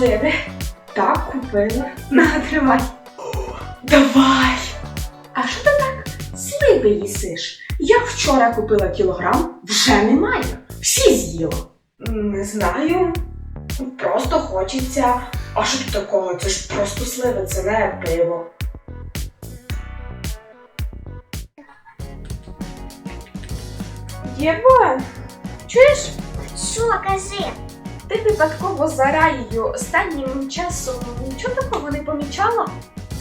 сливи. Так, купила. На, тримай. Давай. А що ти так сливи їсиш? Я вчора купила кілограм, вже немає. Всі з'їла. Не знаю. Просто хочеться. А що тут такого? Це ж просто сливи, це не пиво. Єва, чуєш? Що, кажи? Ти випадково за раєю останнім часом нічого такого не помічала?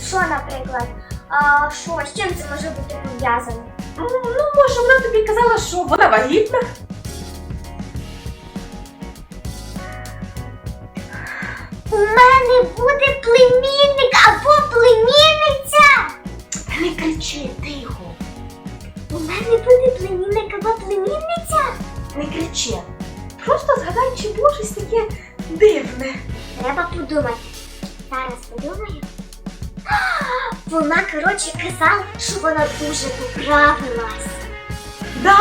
Що, наприклад? А що, з чим це може бути пов'язано? Ну, ну, може, вона тобі казала, що вона вагітна? У мене буде племінник або племінниця! Та не кричи, тихо. У мене буде племінник або племінниця? Не кричи. Просто згадай, чи було щось таке дивне. Треба подумати. Зараз подумаю. Вона, коротше, казала, що вона дуже поправилась. Да?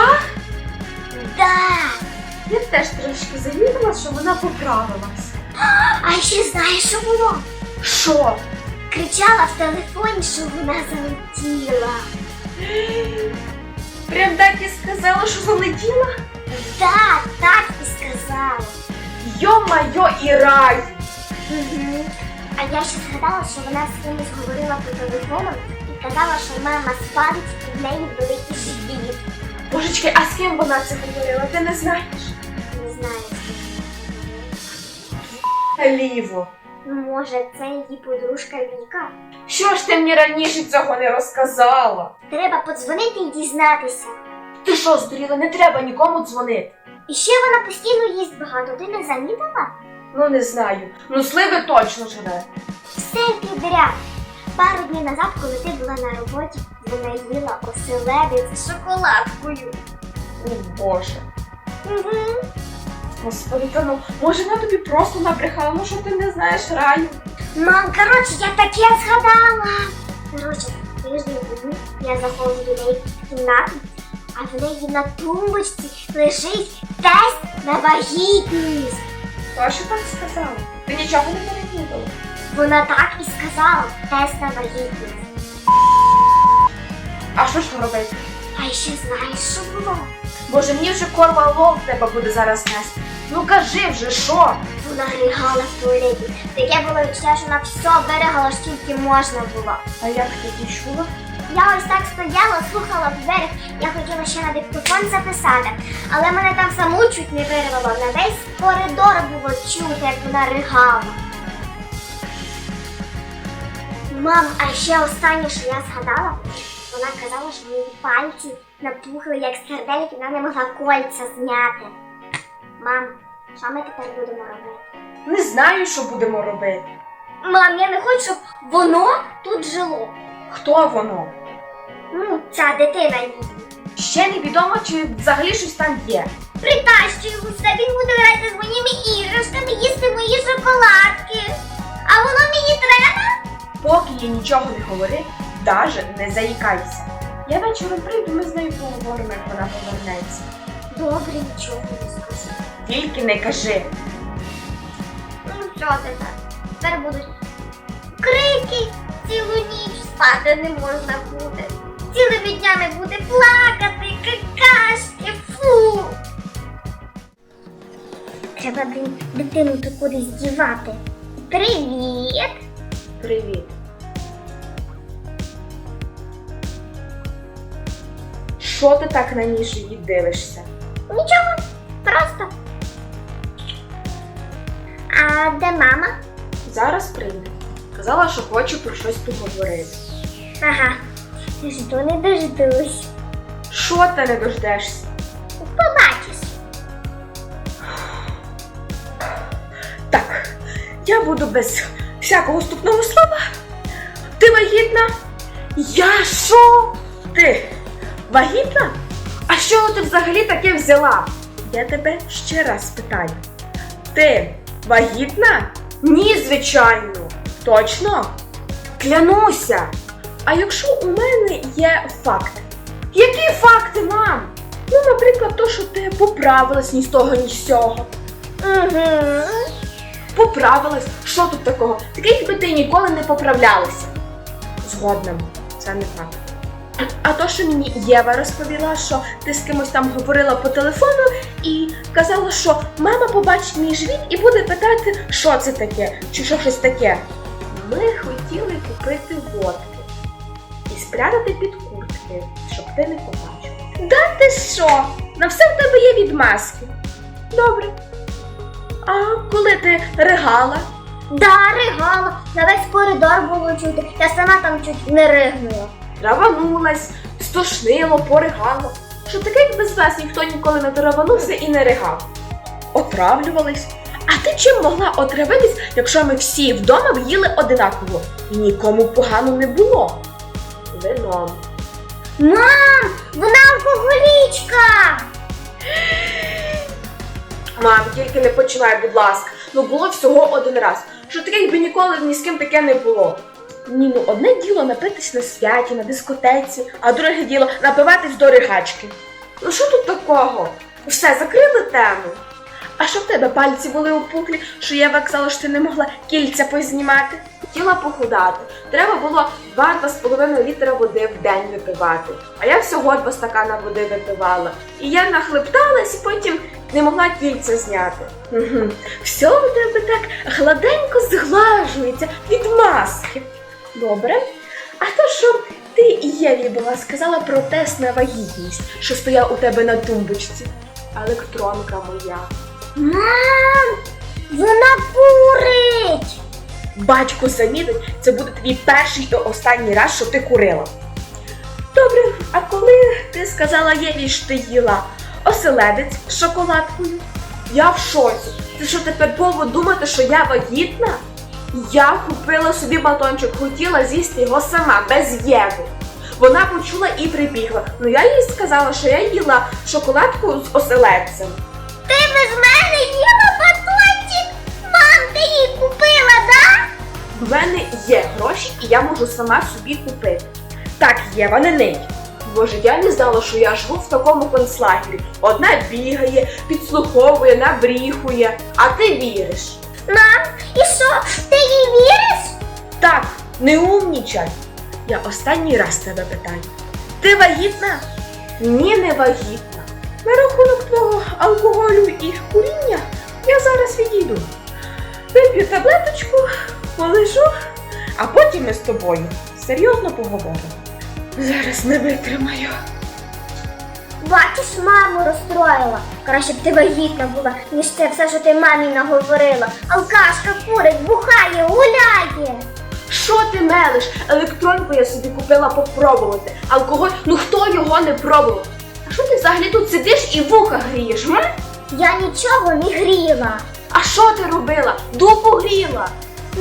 Да! Я теж трошки завідала, що вона поправилась. А ще знаєш, що було? Що? Кричала в телефоні, що вона залетіла. Прям так і сказала, що залетіла? Так, так і сказала. Йо-майо і рай! Угу. А я ще згадала, що вона з кимось говорила по телефону і казала, що мама спалить і в неї великий живіт. Божечки, а з ким вона це говорила? Ти не знаєш? Не знаю. Ліво. Може, це її подружка Віка? Що ж ти мені раніше цього не розказала? Треба подзвонити і дізнатися. Ти що, здуріла, не треба нікому дзвонити. І ще вона постійно їсть багато, ти не замітила? Ну не знаю. Ну сливи точно живе. Все підряд. Пару днів назад, коли ти була на роботі, вона їла оселедець з шоколадкою. О Боже. Угу. Господи, та ну, може вона тобі просто набрехала, ну що ти не знаєш раю. Мам, коротше, я таке згадала. Коротше, тиждень тому я заходжу до неї в кімнату, а в неї на тумбочці лежить тест на вагітність. Та що так сказала? Ти нічого не перевідала. Вона так і сказала тест на вагітність. А що ж робити? А ще знаєш, що було? Боже, мені вже корма лол треба буде зараз нести. Ну кажи вже, що? Вона ригала в туалеті. Таке було відчуття, що вона все виригала, що тільки можна було. А як ти чула? Я ось так стояла, слухала. Я хотіла ще на диктофон записати, але мене там саму чуть не вирвало. На весь коридор було чути, як вона ригала. Мам, а ще останнє, що я згадала, вона казала, що мої пальці напухли, як сердельки, вона не могла кольця зняти. Мам, що ми тепер будемо робити? Не знаю, що будемо робити. Мам, я не хочу, щоб воно тут жило. Хто воно? Ну, ця дитина її. Ще невідомо, чи взагалі щось там є. Притащую усе, він буде грати з моїми іграшками, їсти мої шоколадки. А воно мені треба? Поки я нічого не говори, даже не заїкайся. Я вечором прийду, ми з нею поговоримо, як вона повернеться. Добре, нічого не скажу. Тільки не кажи. Ну що ти так? Тепер будуть крики цілу ніч, спати не можна буде. Цілими днями буде плакати, какашки, фу. Треба блін, дитину то кудись дівати. Привіт! Привіт. Що ти так на ніж її дивишся? Нічого, просто. А де мама? Зараз прийде. Казала, що хоче про щось поговорити. Ага. Жду не дождусь. Що ти не дождешся? Побачиш. Так, я буду без всякого вступного слова. Ти вагітна? Я що? Ти вагітна? А що ти взагалі таке взяла? Я тебе ще раз питаю. Ти вагітна? Ні, звичайно. Точно? Клянуся. А якщо у мене є факти? Які факти, мам? Ну, наприклад, то, що ти поправилась ні з того, ні з цього. Угу. поправилась. Що тут такого? Таке, якби ти ніколи не поправлялася. Згодна, це не так. А то, що мені Єва розповіла, що ти з кимось там говорила по телефону і казала, що мама побачить мій живіт і буде питати, що це таке, чи що щось таке. Ми хотіли купити водки і спрятати під куртки, щоб ти не побачив. Да ти що? На все в тебе є відмазки. Добре. А коли ти ригала? Да, ригала. На весь коридор було чути. Я сама там чуть не ригнула. Траванулась, стошнило, поригало. Що таке, як без вас ніхто ніколи не траванувся і не ригав. Отравлювались. А ти чим могла отравитись, якщо ми всі вдома в'їли одинаково і нікому погано не було? Вином. Мам, вона алкоголічка! Мам, тільки не починай, будь ласка. Ну було всього один раз. Що таке, якби ніколи ні з ким таке не було. Ні, ну одне діло напитись на святі, на дискотеці, а друге діло напиватись до ригачки. Ну що тут такого? Все, закрили тему. А що в тебе пальці були опухлі, що я казала, що ти не могла кільця познімати? Хотіла похудати. Треба було 2-2,5 літра води в день випивати. А я всього два стакана води випивала. І я нахлепталась, і потім не могла кільця зняти. Угу. Все у тебе так гладенько зглажується від маски. Добре. А то, що ти Єві була сказала про тест на вагітність, що стояв у тебе на тумбочці. Електронка моя. Мам, вона курить! Батько замітить, це буде твій перший і останній раз, що ти курила. Добре, а коли ти сказала Єві, що ти їла оселедець з шоколадкою? Я в шоці. Ти що тепер повод думати, що я вагітна? Я купила собі батончик, хотіла з'їсти його сама, без Єви. Вона почула і прибігла. Ну я їй сказала, що я їла шоколадку з оселедцем. Ти без мене їла В мене є гроші, і я можу сама собі купити. Так, Єва, не ний. Боже, я не знала, що я живу в такому концлагері. Одна бігає, підслуховує, набріхує, а ти віриш. Мам, і що, ти їй віриш? Так, не умнічай. Я останній раз тебе питаю. Ти вагітна? Ні, не вагітна. На рахунок твого алкоголю і куріння я зараз відійду. Вип'ю таблеточку, полежу, а потім ми з тобою серйозно поговоримо. Зараз не витримаю. Бачиш, маму розстроїла. Краще б ти вагітна була, ніж це все, що ти мамі наговорила. Алкашка курить, бухає, гуляє. Що ти мелиш? Електронку я собі купила попробувати. Алкоголь, ну хто його не пробував? А що ти взагалі тут сидиш і вуха грієш? М? Я нічого не гріла. А що ти робила? Дупу гріла.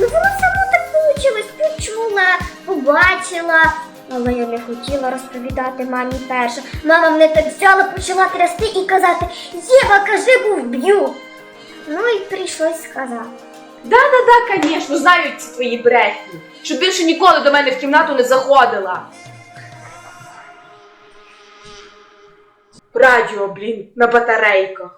Ну воно само так вийшло, почула, побачила. Але я не хотіла розповідати мамі перше. Мама мене так взяла, почала трясти і казати Єва, кажи, бо вб'ю. Ну і прийшлось сказати. Да-да-да, звісно, знаю ці твої брехні. Щоб більше ніколи до мене в кімнату не заходила. Радіо, блін, на батарейках.